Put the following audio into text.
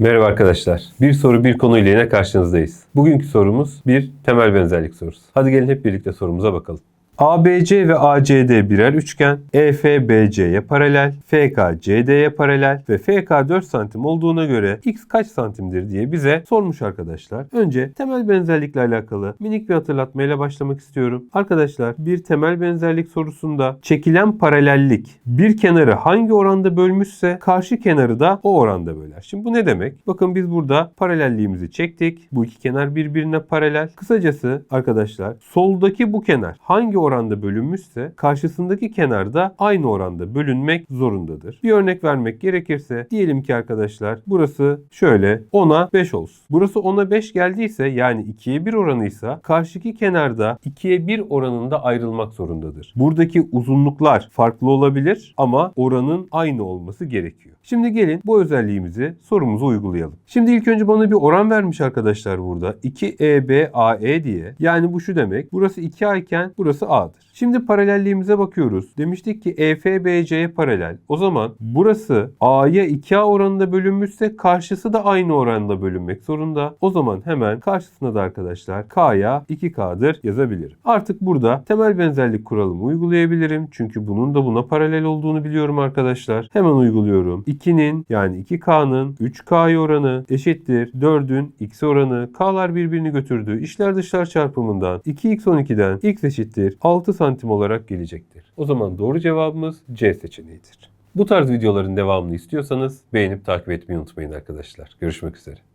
Merhaba arkadaşlar. Bir soru bir konu ile yine karşınızdayız. Bugünkü sorumuz bir temel benzerlik sorusu. Hadi gelin hep birlikte sorumuza bakalım. ABC ve ACD birer üçgen, EF BC'ye paralel, FK CD'ye paralel ve FK 4 santim olduğuna göre x kaç santimdir diye bize sormuş arkadaşlar. Önce temel benzerlikle alakalı minik bir hatırlatmayla başlamak istiyorum. Arkadaşlar bir temel benzerlik sorusunda çekilen paralellik bir kenarı hangi oranda bölmüşse karşı kenarı da o oranda böler. Şimdi bu ne demek? Bakın biz burada paralelliğimizi çektik. Bu iki kenar birbirine paralel. Kısacası arkadaşlar soldaki bu kenar hangi oranda bölünmüşse karşısındaki kenar da aynı oranda bölünmek zorundadır. Bir örnek vermek gerekirse diyelim ki arkadaşlar burası şöyle 10'a 5 olsun. Burası 10'a 5 geldiyse yani 2'ye 1 oranıysa karşıki kenarda 2'ye 1 oranında ayrılmak zorundadır. Buradaki uzunluklar farklı olabilir ama oranın aynı olması gerekiyor. Şimdi gelin bu özelliğimizi sorumuza uygulayalım. Şimdi ilk önce bana bir oran vermiş arkadaşlar burada. 2EB AE diye. Yani bu şu demek. Burası 2A iken burası A'dır. Şimdi paralelliğimize bakıyoruz. Demiştik ki EF BC'ye paralel. O zaman burası A'ya 2A oranında bölünmüşse karşısı da aynı oranda bölünmek zorunda. O zaman hemen karşısına da arkadaşlar K'ya 2K'dır yazabilirim. Artık burada temel benzerlik kuralımı uygulayabilirim. Çünkü bunun da buna paralel olduğunu biliyorum arkadaşlar. Hemen uyguluyorum. 2'nin yani 2K'nın 3K'ya oranı eşittir 4'ün X oranı. K'lar birbirini götürdü. İşler dışlar çarpımından 2x12'den X eşittir 6 santim olarak gelecektir. O zaman doğru cevabımız C seçeneğidir. Bu tarz videoların devamını istiyorsanız beğenip takip etmeyi unutmayın arkadaşlar. Görüşmek üzere.